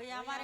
ওই আমার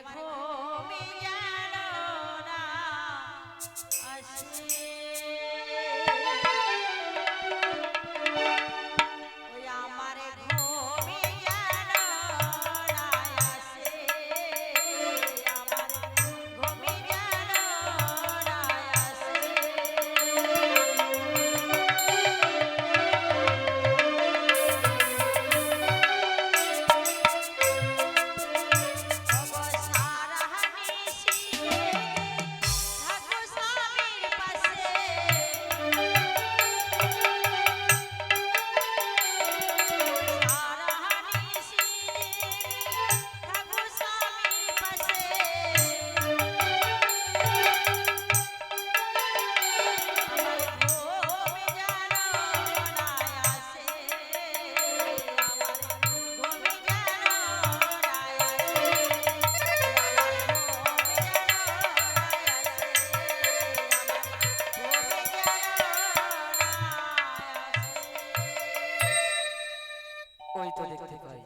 দেখতে পাই।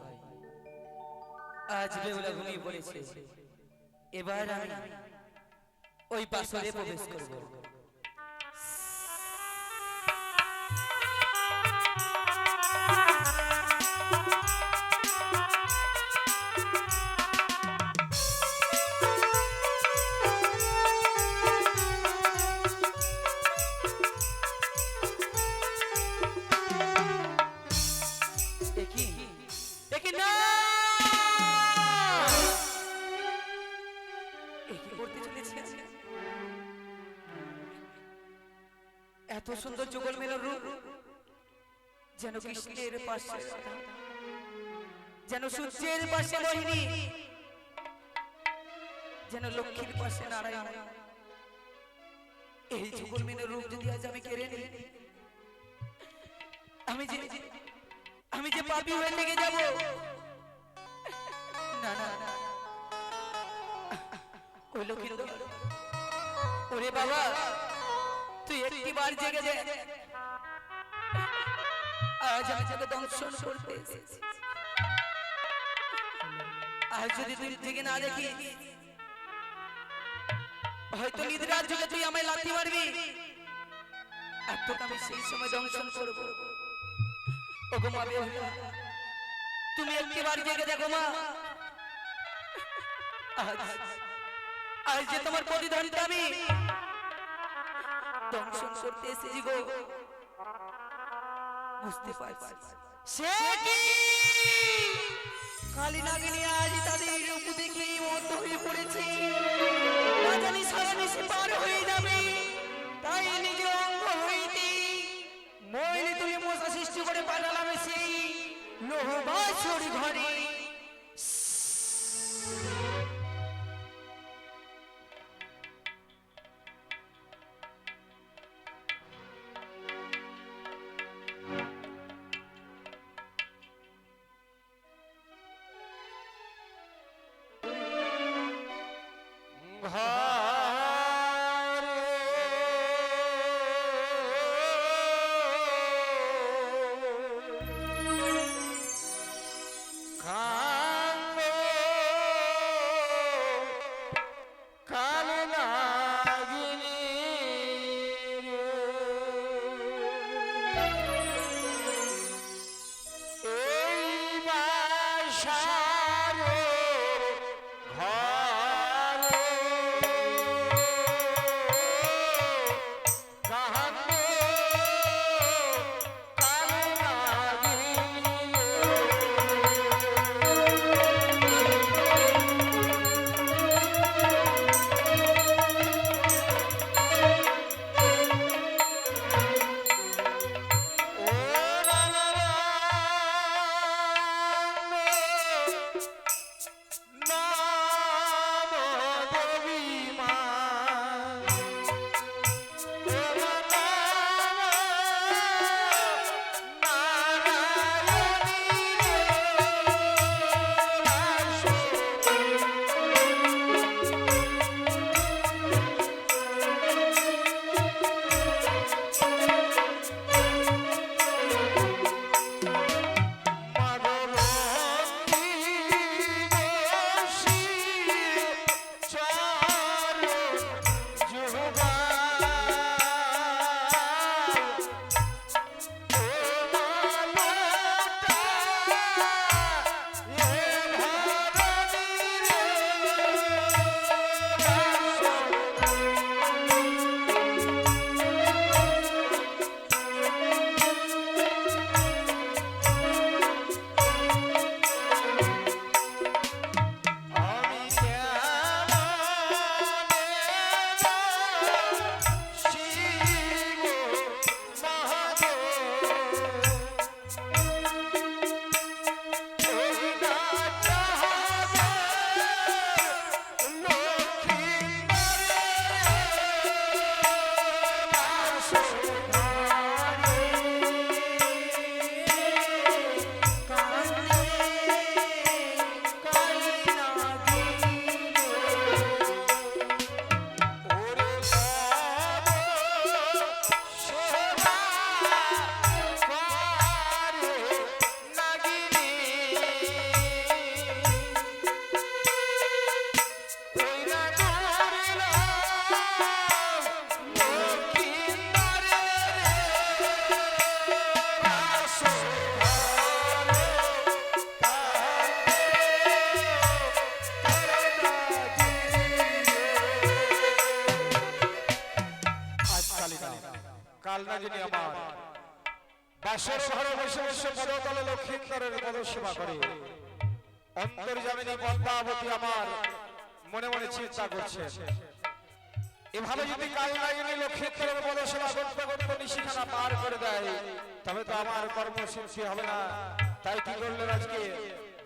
আজ বেউলা ঘুমিয়ে পড়েছে। এবার আমি ওই পাশরে প্রবেশ করব। কৃষ্ণের পাশে। যেন সূর্যের পাশে মোহিনী যেন লক্ষ্মীর পাশে নারায়ণ। এই যুগল মেলার রূপ যদি আজ আমি কেড়ে নিই আমি যে আমি যে পাপি হয়ে লেগে যাব। না না না। ওই লক্ষ্মীর ওরে বাবা তুই একটি বার জেগে দে আজ আমি তোকে দংশন করতে আজ যদি তুই জেগে না দেখি, হয়তো নিদ্রার যুগে তুই আমায় লাথি মারবি। আর আমি সেই সময় দংশন করব। ওগো মা তুমি একটিবার জেগে দেখো মা। আজ যে তোমার প্রতিধানটা আমি দংশন করতে এসেছি গো। বুঝতে পারছি। সে কালী নাগিনী আজ তাদের রূপ দেখে মত হয়ে পড়েছে। না জানি সারা তবে তো আমার কর্মসূচি হবে না। তাই কি করলেন আজকে?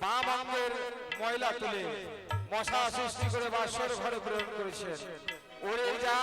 বাম অঙ্গের ময়লা তুলে মশা সৃষ্টি করে বাসর ঘরে প্রেরণ করেছেন। ওরে যা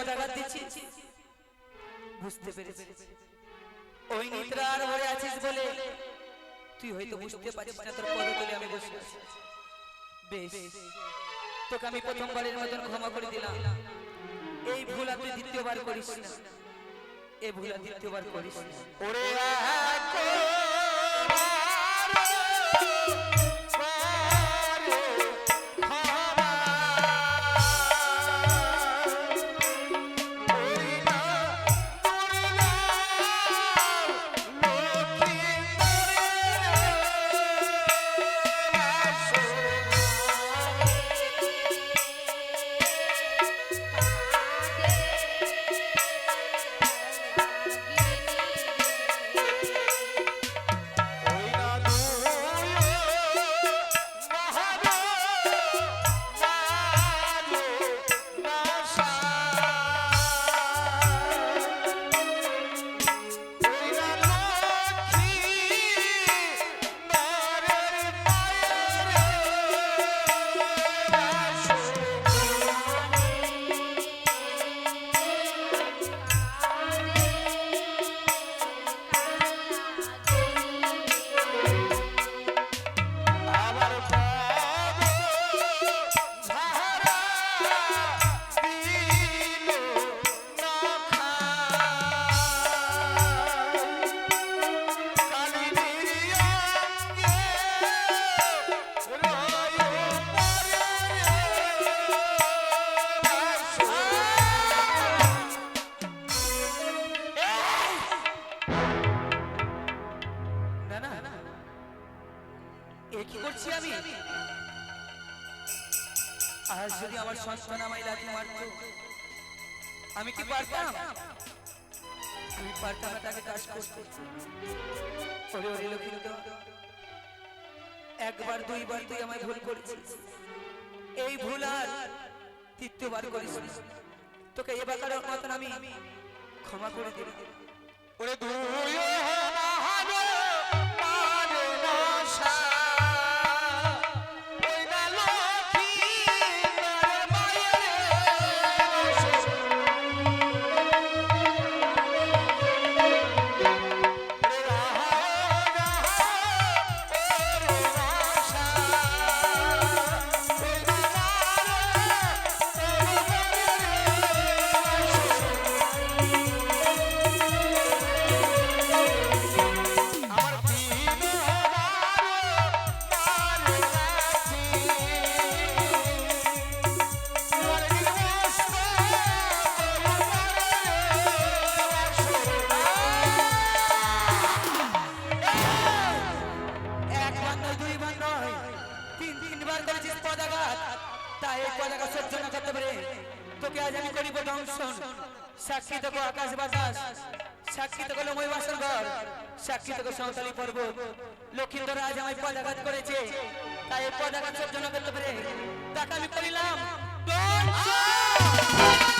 পদাঘাত দিচ্ছিস? বুঝতে পেরেছি। ওই নিদ্রার ঘরে আছিস বলে তুই হয়তো বুঝতে পারছিস না তোর পদ তলে আমি বসে আছি। বেশ, তোকে আমি প্রথমবারের মতন ক্ষমা করে দিলাম। এই ভুল আর তুই দ্বিতীয়বার করিস না। এই ভুল আর দ্বিতীয়বার করিস না। ওরে আমি কি পারতাম? আমি পারতাম না তাকে কাজ করতে। একবার দুইবার তুই আমায় ভুল করেছিস। এই ভুল আর তৃতীয়বার করিস। তোকে এবার মতন আমি ক্ষমা করে দিলাম ওরে দুই তিন তিনবার করেছিস পদাঘাত। তাই এই পদাঘাত সহ্য না করতে পারে। তোকে আজ আমি করিব দংশন। সাক্ষী দেখো আকাশ বাতাস। সাক্ষী তো গেল মহিমাসন ঘর। সাক্ষী তো সাঁওতালি পর্বত। লক্ষ্মীন্দর আজ আমায় পদাঘাত করেছে। তাই এই পদাঘাত সহ্য না করতে পারে। তাকে আমি করিলাম দংশন!